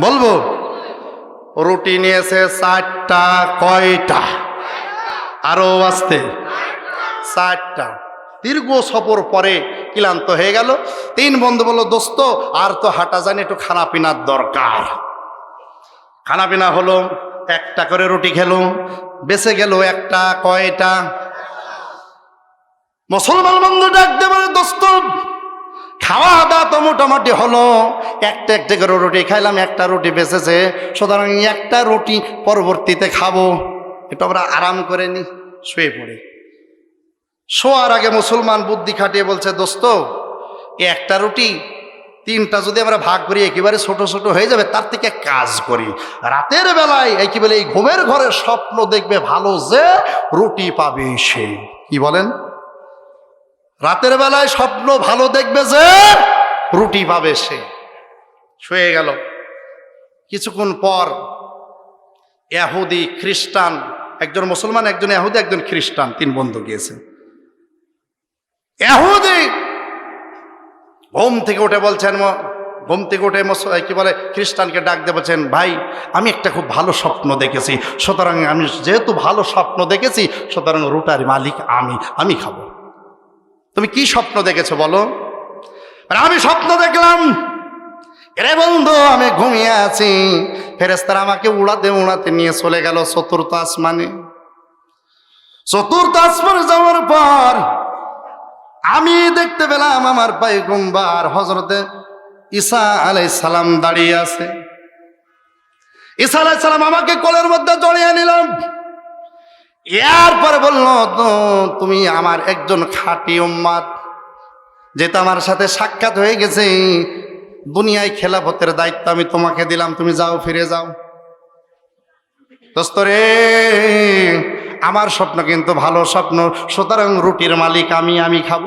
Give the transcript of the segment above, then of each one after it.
বলব? রুটি নিয়েছে চারটা, কয়টা? আরও আসতে। চারটা। দীর্ঘ সফর পরে ক্লান্ত হয়ে গেল। তিন বন্ধু বলল, দোস্ত, আর তো হাঁটা জানি একটু খানা পিনার দরকার। খানা পিনা হলো, একটা করে রুটি খেলো বেঁচে গেল একটা, কয়টা? মুসলমান বন্ধু ডাকতে পারে দোস্ত খাওয়া দাওয়া তো মোটামুটি হলো। একটা একটা করে রুটি খাইলাম, একটা রুটি বেঁচেছে। সুতরাং একটা রুটি পরবর্তীতে খাব। একটু আমরা আরাম করে নি, শুয়ে পড়ি। শোয়ার আগে মুসলমান বুদ্ধি খাটিয়ে বলছে, দোস্ত, একটা রুটি, তিনটা যদি আমরা ভাগ করি, একেবারে ছোট ছোট হয়ে যাবে, তার থেকে কাজ করি। রাতের বেলায় কি বলে, এই ঘুমের ঘরে স্বপ্ন দেখবে ভালো যে রুটি পাবে সে। কি বলেন? রাতের বেলায় স্বপ্ন ভালো দেখবে যে রুটি পাবে সে। শুয়ে গেল। কিছুক্ষণ পর এহুদি খ্রিস্টান, একজন মুসলমান, একজন এহুদি একজন খ্রিস্টান, তিন বন্ধু গিয়েছে। এহুদি ঘুম থেকে উঠে বলছেন ঘুম থেকে উঠে কি বলে, খ্রিস্টানকে ডাক দিয়ে বলছেন, ভাই, আমি একটা খুব ভালো স্বপ্ন দেখেছি। সুতরাং আমি যেহেতু ভালো স্বপ্ন দেখেছি, সুতরাং রুটার মালিক আমি আমি খাব। তুমি কি স্বপ্ন দেখেছ বলো? আর আমি স্বপ্ন দেখলাম। রে বন্ধু, আমি ঘুমিয়ে আছি। ফেরেস্তারা আমাকে উড়াতে উড়াতে নিয়ে চলে গেল চতুর্থ আসমানে। চতুর্থ আসমানে যাওয়ার পর আমি দেখতে পেলাম আমার পাইগুম্বার হজরতে ঈসা আলাই সালাম দাঁড়িয়ে আছে। ঈসা আলাই সালাম আমাকে কোলের মধ্যে জড়িয়ে নিলাম এরপরে বলল তুমি আমার একজন খাঁটি উম্মাদ যেটা আমার সাথে সাক্ষাৎ হয়ে গেছে। দুনিয়ায় খেলাফতের দায়িত্ব আমি তোমাকে দিলাম, তুমি যাও, ফিরে যাও। দোস্ত রে, আমার স্বপ্ন কিন্তু ভালো স্বপ্ন, সুতরাং রুটির মালিক আমি আমি খাব।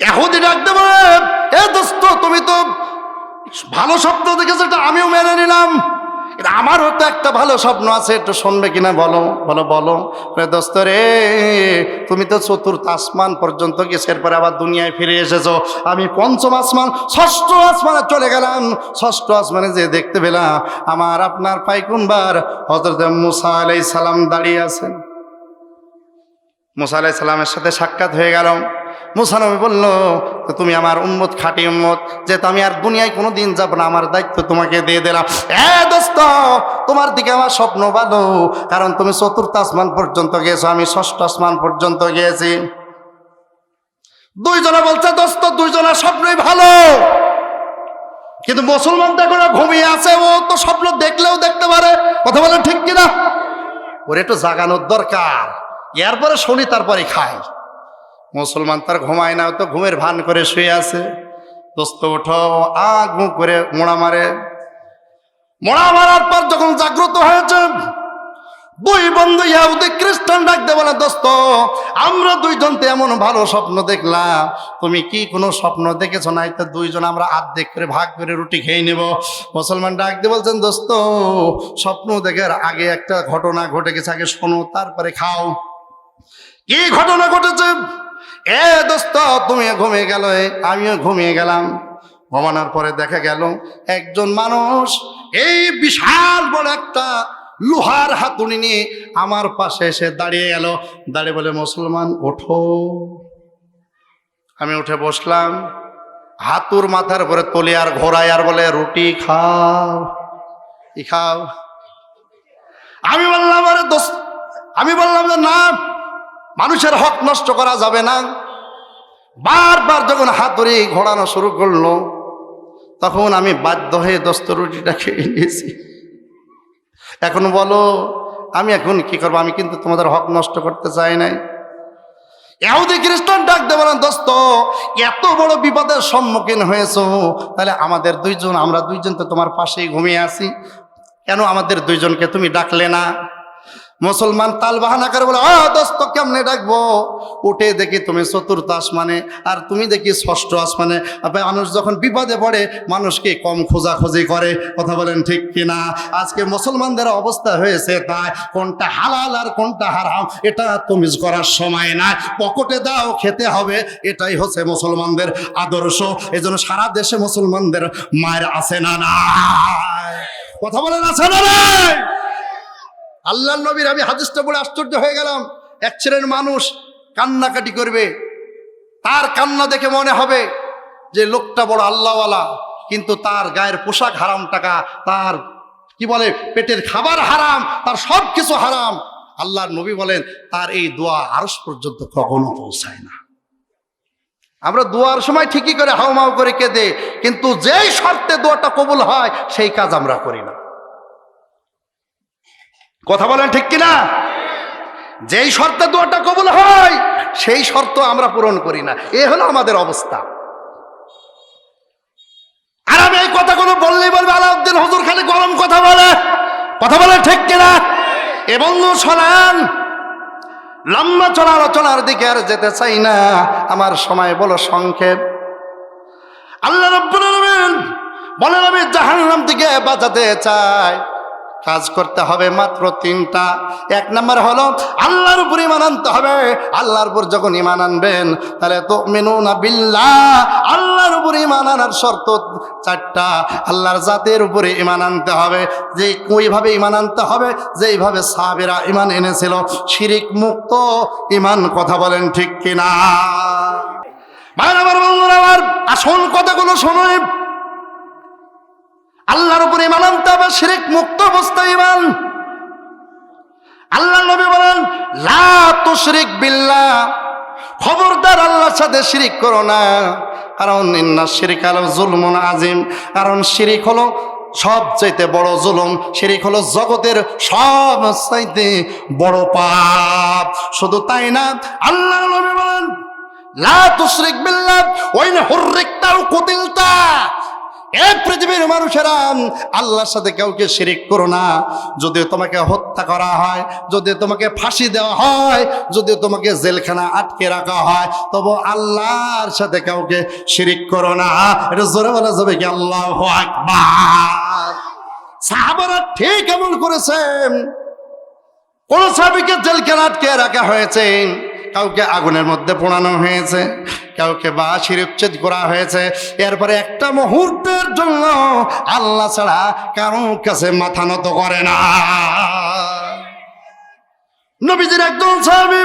এহুদি ডাকতে বলে এ দোস্ত, তুমি তো ভালো স্বপ্ন দেখেছ আমিও মেনে নিলাম। আমারও তো একটা ভালো স্বপ্ন আছে, একটু শুনবে কিনা বলো বলো বলো। দোস্ত রে, তুমি তো চতুর্থ আসমান পর্যন্ত গেছে, এরপরে আবার দুনিয়ায় ফিরে এসেছ। আমি পঞ্চম আসমান, ষষ্ঠ আসমানে চলে গেলাম। ষষ্ঠ আসমানে যে দেখতে পেলাম, আমার আপনার পাইকুম্বার হজরত মুসা আলাই সালাম দাঁড়িয়ে আছেন। মুসা আলাই সালামের সাথে সাক্ষাৎ হয়ে গেল মুসানবী বলল তুমি আমার উম্মত, খাঁটি উম্মত, যেহেতু আমি আর দুনিয়ায় কোনো দিন যাব না, আমার দায়িত্ব তোমাকে দিয়ে দিলাম। এ দোস্ত, তোমার দিকে আমার স্বপ্ন ভালো, কারণ তুমি চতুর্থ আসমান পর্যন্ত গিয়েছো, আমি ষষ্ঠ আসমান পর্যন্ত গিয়েছি। দুইজনে বলছে, দোস্ত, দুইজনের স্বপ্নই ভালো। কিন্তু মুসলমান দেখো ঘুমিয়ে আছে, ও তো স্বপ্ন দেখলেও দেখতে পারে। কথা বলে ঠিক কিনা? ওর একটু জাগানোর দরকার। এরপরে শুনি, তারপরে খায়। মুসলমান তার ঘুমায় না তো ঘুমের ভান করে শুয়ে আছে। দোস্ত, ওঠো আ ঘু করে মোড়া মারে। মোড়া মারার পর যখন জাগ্রত হয়েছে, দুই বন্ধু ইয়াহুদি খ্রিস্টান ডাকতে বলে, দোস্ত, আমরা দুইজন তো এমন ভালো স্বপ্ন দেখলাম। তুমি কি কোনো স্বপ্ন দেখেছ? নাই তো দুইজন আমরা আর্ধেক করে ভাগ করে রুটি খেয়ে নেব। মুসলমান ডাকতে বলছেন, দোস্ত, স্বপ্ন দেখার আগে একটা ঘটনা ঘটে গেছে আগে শোনো, তারপরে খাও। কি ঘটনা ঘটেছে? এ দোস্ত, তুমি ঘুমিয়ে গেল? আমিও ঘুমিয়ে গেলাম। ঘুমানোর পরে দেখা গেল, একজন মানুষ এই বিশাল বড় একটা লোহার হাতুড়ি নিয়ে আমার পাশে এসে দাঁড়িয়ে গেল। দাঁড়িয়ে বলে, মুসলমান, ওঠো। আমি উঠে বসলাম। হাতুর মাথার উপরে তলি আর ঘোরায় আর বলে, রুটি খাও। ই খাও? আমি বললাম, আরে দোস্ত, আমি বললাম যে, না মানুষের হক নষ্ট করা যাবে না। বারবার যখন হাতুড়ি ঘোরানো শুরু করল, তখন আমি বাধ্য হয়ে দোস্ত রুটিটা খেয়ে নিয়েছি। এখন বলো, আমি এখন কি করব? আমি কিন্তু তোমাদের হক নষ্ট করতে চাই নাই। এহুদি খ্রিস্টান ডাক দেবো না দোস্ত, এত বড় বিপদের সম্মুখীন হয়েছো। তাহলে আমাদের দুইজন, আমরা দুইজন তো তোমার পাশেই ঘুমিয়ে আছি। কেন আমাদের দুইজনকে তুমি ডাকলে না? মুসলমান তাল বাহানা করে বলে ও দোস্ত, কেমনে ডাকবো? উঠে দেখি তুমি চতুর্থ আসমানে, আর তুমি দেখি ষষ্ঠ আসমানে। মানুষ যখন বিপদে পড়ে, মানুষকে কম খোঁজাখুঁজি করে। কথা বলেন ঠিক কিনা? আজকে মুসলমানদের অবস্থা হয়েছে তাই, কোনটা হালাল আর কোনটা হারাম, এটা তমিজ করার সময় না পকেটে দাও, খেতে হবে, এটাই হচ্ছে মুসলমানদের আদর্শ। এই জন্য সারা দেশে মুসলমানদের মায়ের আছে না নাই? কথা বলেন, আছে না নাই? আল্লাহ নবীর, আমি হাদিসটা বলে আশ্চর্য হয়ে গেলাম। এক শ্রেণির মানুষ কান্নাকাটি করবে। তার কান্না দেখে মনে হবে যে, লোকটা বড় আল্লাহওয়ালা, কিন্তু তার গায়ের পোশাক হারাম টাকা, তার, কি বলে, পেটের খাবার হারাম, তার সব কিছু হারাম। আল্লাহর নবী বলেন, তার এই দোয়া আরস পর্যন্ত কখনো পৌঁছায় না। আমরা দোয়ার সময় ঠিকই করে হাউমাউ করে কেঁদে, কিন্তু যেই শর্তে দোয়াটা কবুল হয়, সেই কাজ আমরা করি না। কথা বলেন ঠিক কিনা? যেই শর্তে দোয়াটা কবুল হয়, সেই শর্ত আমরা পূরণ করি না। এ হলো আমাদের অবস্থা। আর আমি এই কথাগুলো বললেই বলবে, আলাউদ্দিন হুজুর খালি গরম কথা বলে। কথা বলে ঠিক কিনা? এবং শোনান। লম্বা চলা আলোচনার দিকে আর যেতে চাই না। আমার সময় বলো সংক্ষেপ। আল্লাহ রব্বুল বলেন, আমি জাহান্নাম থেকে বাঁচাতে চাই। কাজ করতে হবে মাত্র তিনটা। এক নম্বর হলো, আল্লাহর উপর ইমান আনতে হবে। আল্লাহর উপর যখন ইমান আনবেন, তাহলে তো মেনু না বিল্লাহ। আল্লাহর উপর ইমান আনার শর্ত চারটা। আল্লাহর জাতের উপরে ইমান আনতে হবে। যে ওইভাবে ইমান আনতে হবে, যেইভাবে সাহাবেরা ইমান এনেছিল শিরিক মুক্ত ইমান কথা বলেন ঠিক কিনা? ভাইরা আমার বন্ধুরা, আমার আসল কথাগুলো শোনোই আল্লাহর উপরে শিরিক মুক্ত অবস্থায় ইমান। আল্লাহ নবী বলেন, লা বিল্লাহ। খবরদার আল্লাহর সাথে শিরিক করো না। কারণ শিরিক আলো জুলমুন আজিম কারণ শিরিক হলো সবচাইতে বড় জুলুম। শিরিক হলো জগতের সব চাইতে বড় পাপ। শুধু তাই না আল্লাহ নবী বলেন, লা তুশরিক বিল্লাহ। ওয়াইন হুররিকতাও কুতিলতা। এই পৃথিবীর মানুষেরা আল্লাহর সাথে কাউকে শিরিক করো না। যদি তোমাকে হত্যা করা হয় যদি তোমাকে ফাঁসি দেওয়া হয় যদি তোমাকে জেলখানা আটকে রাখা হয়, তবু আল্লাহর সাথে কাউকে শিরিক করো না। এটা জোরে বলা যাবে কি? আল্লাহ আকবার। সাহাবারা ঠিক এমন করেছেন। কোন সাহাবিকে জেলখানা আটকে রাখা হয়েছে, কাউকে আগুনের মধ্যে পোড়ানো হয়েছে। কাউকে বাসির উচ্ছেদ করা হয়েছে। এরপরে একটা মুহূর্তের জন্য আল্লাহ ছাড়া কারও কাছে মাথা নত করে না। নবীজির একজন সাহাবি,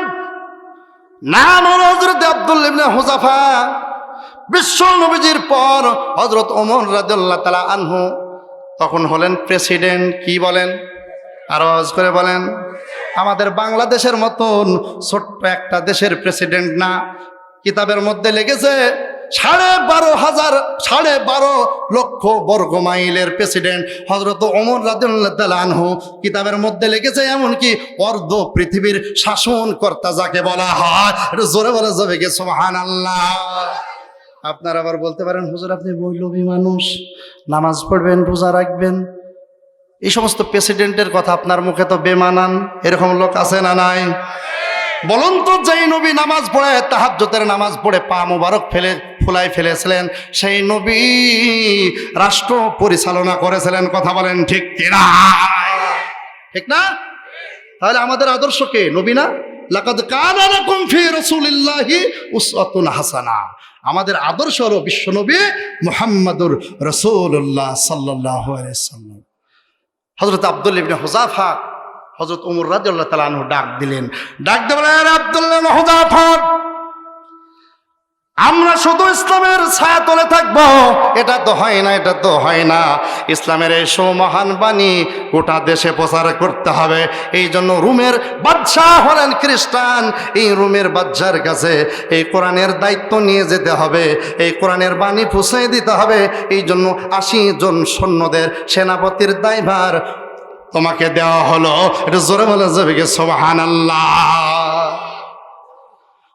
নাম হলো হজরত আব্দুল ইবনে হুজাফা বিশ্ব নবীজির পর হজরত ওমর রাদিয়াল্লাহু তালা আনহু তখন হলেন প্রেসিডেন্ট, কি বলেন? আরও করে বলেন। আমাদের বাংলাদেশের মতন ছোট্ট একটা দেশের প্রেসিডেন্ট না কিতাবের মধ্যে লেগেছে, সাড়ে বারো হাজার, সাড়ে বারো লক্ষ বর্গ মাইলের প্রেসিডেন্ট হজরত অমর রাজু কিতাবের মধ্যে লেগেছে এমনকি অর্ধ পৃথিবীর শাসন কর্তা যাকে বলা হয় জোরে বলা যাবে কে সোহান আল্লাহ আপনার আবার বলতে পারেন, হুজুর আপনি বৈলবী মানুষ, নামাজ পড়বেন, রোজা রাখবেন। এই সমস্ত প্রেসিডেন্টের কথা আপনার মুখে তো বেমানান, এরকম লোক আছে না নাই? বলুন তো, যেই নবী নামাজ পড়ে তাহাজ্জতের নামাজ পড়ে পা মুবারক ফেলে ফুলাই ফেলেছিলেন, সেই নবী রাষ্ট্র পরিচালনা করেছিলেন, কথা বলেন ঠিক কিনা? ঠিক না? তাহলে আমাদের আদর্শ কে? নবী না? হাসানা। আমাদের আদর্শ হলো বিশ্বনবী মুহাম্মাদুর রাসূলুল্লাহ সাল্লাল্লাহু আলাইহি সাল্লাম। হজরত আব্দুল হুজাফা হজরত উমর রাদিয়াল্লাহু তাআলা আনহু ডাক দিলেন। ডাক ইবনে আমরা শুধু ইসলামের ছায়া তলে থাকব। এটা তো হয় না, এটা তো হয় না। ইসলামের এই মহান বাণী গোটা দেশে প্রচার করতে হবে। এই জন্য রুমের বাদশাহ হলেন খ্রিস্টান। এই রুমের বাদশার কাছে এই কোরআনের দায়িত্ব নিয়ে যেতে হবে। এই কোরআনের বাণী পুষে দিতে হবে। এই জন্য আশি জন সৈন্যদের সেনাপতির দায়ভার তোমাকে দেওয়া হলো। এটা জোরে বলা যাবে কি সোহান আল্লাহ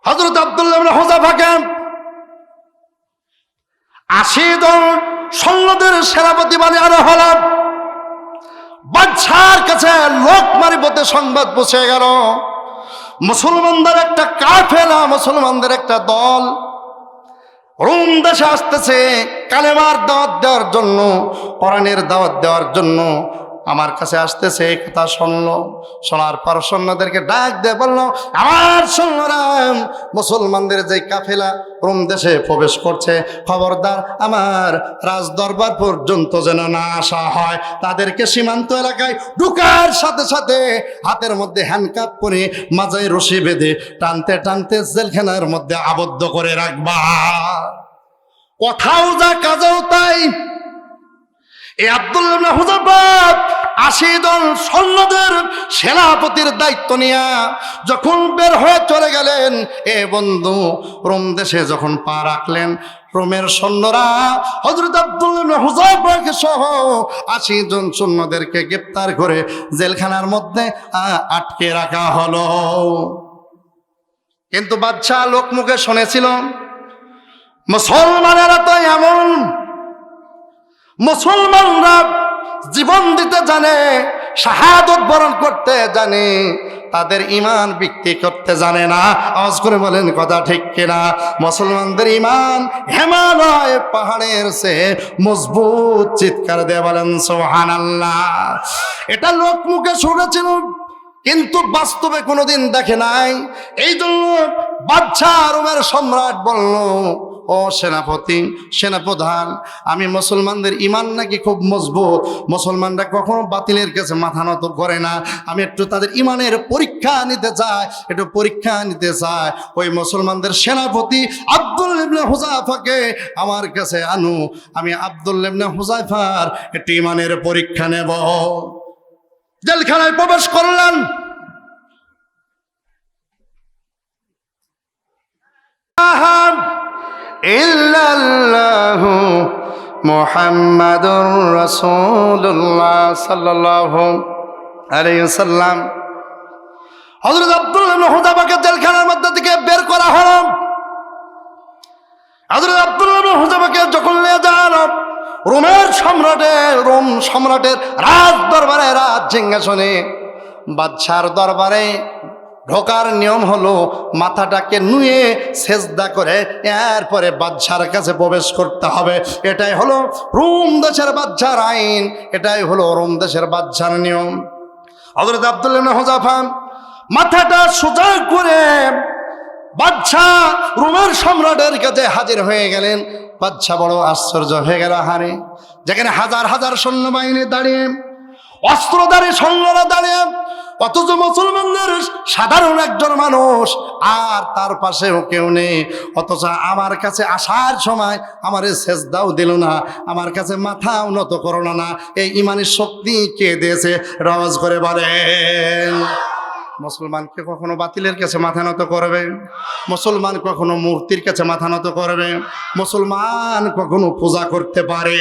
হজরত আবদুল্লাহ হোজাফাকে আশি জন সৈন্যদের সেনাপতি মানে আরও হলাম বাদশার কাছে লোক মারিপথে সংবাদ পৌঁছে গেল। মুসলমানদের একটা কাফেলা, মুসলমানদের একটা দল। রোম দেশে আসতেছে কালেমার দাওয়াত দেওয়ার জন্য, কোরআনের দাওয়াত দেওয়ার জন্য। আমার কাছে আসতেছে এই কথা শুনলো, শোনার পর সৈন্যদেরকে ডাক দিয়ে বলল, আমার সৈন্যরা মুসলমানদের যে কাফেলা রোম দেশে প্রবেশ করছে, খবরদার, আমার রাজ দরবার পর্যন্ত যেন না আসা হয়, তাদেরকে সীমান্ত এলাকায় ঢুকার সাথে সাথে হাতের মধ্যে হ্যান্ডকাপ করে মাজায় রশি বেঁধে টানতে টানতে জেলখানার মধ্যে আবদ্ধ করে রাখবা। কথাও যা, কাজেও তাই। এই আব্দুল্লাহ হুজাবাদ আশি জন সৈন্যদের সেনাপতির দায়িত্ব নিয়া যখন বের হয়ে চলে গেলেন, এ বন্ধু, রোম দেশে যখন পা রাখলেন, রোমের সৈন্যরা হজরত আব্দুল্লাহ হুজাবাকে সহ আশি জন সৈন্যদেরকে গ্রেপ্তার করে জেলখানার মধ্যে আটকে রাখা হলো। কিন্তু বাচ্চা লোক মুখে শুনেছিল, মুসলমানেরা তো এমন মুসলমানরা জীবন দিতে জানে, শাহাদত বরণ করতে জানে, তাদের ইমান বিক্রি করতে জানে না। আওয়াজ করে বলেন, কথা ঠিক কিনা? মুসলমানদের ইমান হেমালয় পাহাড়ের সে মজবুত চিৎকার দিয়ে বলেন সোহান আল্লাহ এটা লোক মুখে শুনেছিল, কিন্তু বাস্তবে কোনোদিন দেখে নাই। এই জন্য বাদশাহ রোমের সম্রাট বলল ও সেনাপতি, সেনাপ্রধান, আমি মুসলমানদের ইমান নাকি খুব মজবুত? মুসলমানরা কখনো বাতিলের কাছে মাথা নত করে না। আমি একটু তাদের ইমানের পরীক্ষা নিতে চাই, একটু পরীক্ষা নিতে চাই। ওই মুসলমানদের সেনাপতি আব্দুল ইবনে হুজাফাকে আমার কাছে আনু। আমি আব্দুল ইবনে হুজাইফার একটু ইমানের পরীক্ষা নেব। জেলখানায় প্রবেশ করলেন। আহাম! ইল্লাল্লাহু মুহাম্মাদুর রাসূলুল্লাহ সাল্লাল্লাহু আলাইহি সাল্লাম হযরত আব্দুল্লাহ হুযাফাকে জেলখানার মধ্যে থেকে বের করা হলো। হযরত আব্দুল্লাহ হুযাফাকে যখন নিয়ে যান রোমের সম্রাটের রোম সম্রাটের রাজ দরবারে রাজ সিংহাসনে বাদশার দরবারে ঢোকার নিয়ম হলো মাথাটাকে নুয়ে সেজদা করে এরপরে বাদশার কাছে প্রবেশ করতে হবে। এটাই হলো রোম দেশের বাদশার আইন, এটাই হলো রোম দেশের বাদশার নিয়ম। হজরত আব্দুল্লাহ হোজাফা মাথাটা সোজা করে বাচ্চা রোমের সম্রাটের কাছে হাজির হয়ে গেলেন। বাচ্চা বড় আশ্চর্য হয়ে গেল হারে যেখানে হাজার হাজার সৈন্যবাহিনী দাঁড়িয়ে, অস্ত্রধারী সৈন্যরা দাঁড়িয়ে অথচ মুসলমানদের সাধারণ একজন মানুষ, আর তার পাশেও কেউ নেই। অথচ আমার কাছে আসার সময় আমার সেজদাও দিল না, আমার কাছে মাথা উন্নত করল না। এই ইমানের শক্তি কে দিয়েছে? রওয়াজ করে বলেন, মুসলমানকে কখনো বাতিলের কাছে মাথা নত করবে? মুসলমান কখনো মূর্তির কাছে মাথা নত করবে? মুসলমান কখনো পূজা করতে পারে?